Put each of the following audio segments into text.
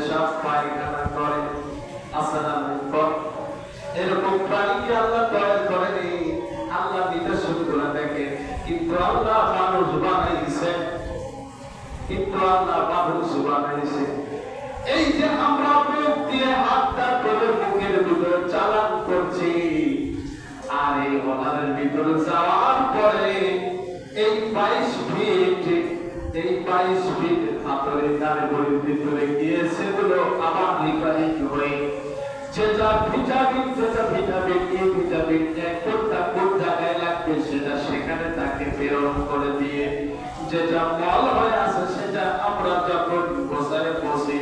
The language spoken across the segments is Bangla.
পেশাব পায়খানা করে আসালাম এরকম প্রাণীকে আল্লাহ দয়া করেনি, আল্লাহ দিতে শুরু করে দেখে। কিন্তু আল্লাহ মানুষ বানাইছে। কিন্তু আল্লাহ মানুষ বানাইছে। এই যে আমরা মুখ দিয়ে হাতটা ধরে মুখের ভিতরে চালান করছি, আর এই অনারের ভিতরে যাওয়ার পরে এই বাইশ ফিট এই বাইশ ফিট তার বইয়ের ভিতরে গিয়ে সেগুলো আবার লিকারিং হয়ে যেটা ভিটামিন যেটা ভিটামিন, এ ভিটামিন কোনটা কোন জায়গায় লাগবে সেটা সেখানে তাকে প্রেরণ করে দিয়ে যেটা মল হয়ে আছে সেটা আমরা যখন বসায় বসি,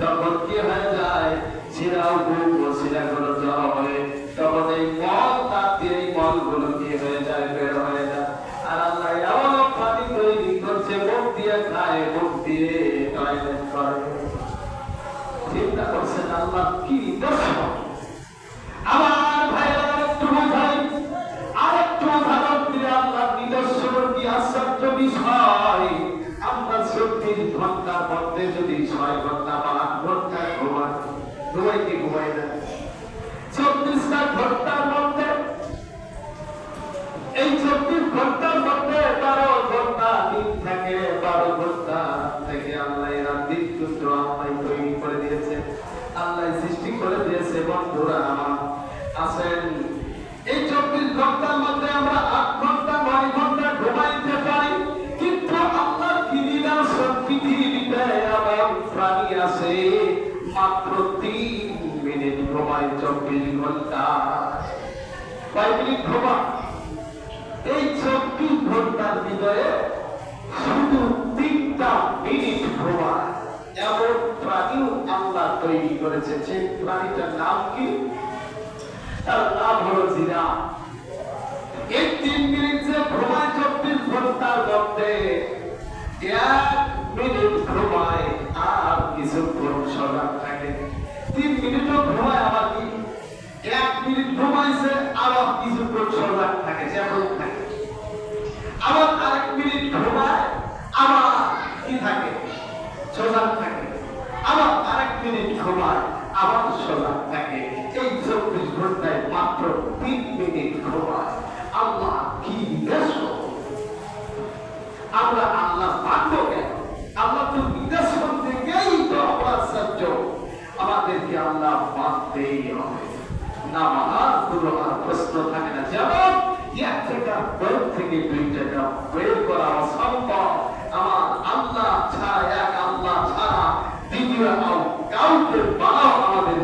তখন কি হয়ে যায়? শিরাও বুক ও শিরাগুলো জড়ো হয়ে। তখন এই মল তার এই মলগুলো কি হয়ে যায় বের হয়ে যায় আর আল্লাহ এমন পানি করছে মুখ দিয়ে খায় মুখ দিয়ে করে চিন্তা করছেন আল্লাহ, কি দর্শন আমার ভাইয়েরা একটু বোঝাই আর একটু উদাহরণ দিলে আল্লাহ নিদর্শন কি আশ্চর্য বিষয়। চব্বিশ ঘণ্টার মধ্যে যদি ছয় ঘণ্টা বা আট ঘণ্টা ঘুমাই না? চব্বিশটা ঘণ্টার মধ্যে এই চব্বিশ ঘণ্টার মধ্যে বারো ঘণ্টা দিন থাকে বারো ঘণ্টা থেকে আল্লাহ এরা দিন সূত্র আল্লাহ তৈরি করে দিয়েছে আল্লাহ সৃষ্টি করে দিয়েছে চব্বিশ আমরা ঘণ্টা, নয় ঘণ্টা কিন্তু আল্লাহর পৃথিবীতে এমন প্রাণী আছে। মাত্র তিন মিনিট ঘুমায় চব্বিশ ঘণ্টা। কয় মিনিট ঘুমায় এই চব্বিশ ঘণ্টার ভিতরে শুধু তিনটা মিনিট ঘুমায় এমন প্রাণীও আল্লাহ তৈরি করেছে যে প্রাণীটার নাম কি? তার নাম হলো জিনা। এই তিন মিনিট যে ভ্রমণ চব্বিশ ঘণ্টার মধ্যে এক মিনিট ঘুমায় আর কিছুক্ষণ সজাগ থাকে তিন মিনিটও ঘুমায় আবার কি এক মিনিট ঘুমাইছে আবার কিছুক্ষণ সজাগ থাকে যেমন থাকে আবার আরেক মিনিট ঘুমায় আবার কি থাকে সজাগ থাকে আবার আরেক মিনিট ঘুমায় আবার সজাগ থাকে। এই চব্বিশ ঘন্টায় মাত্র তিন মিনিট ঘুমায় আল্লাহ কি আমরা আল্লাহ মানবো কেন? আল্লাহ তো থেকেই তো আমাদেরকে আল্লাহ মানতেই হবে। না মানার কোনো আর প্রশ্ন থাকে না। যেমন এক টাকা বের থেকে দুই টাকা বের করা কাউকে বানাও আমাদের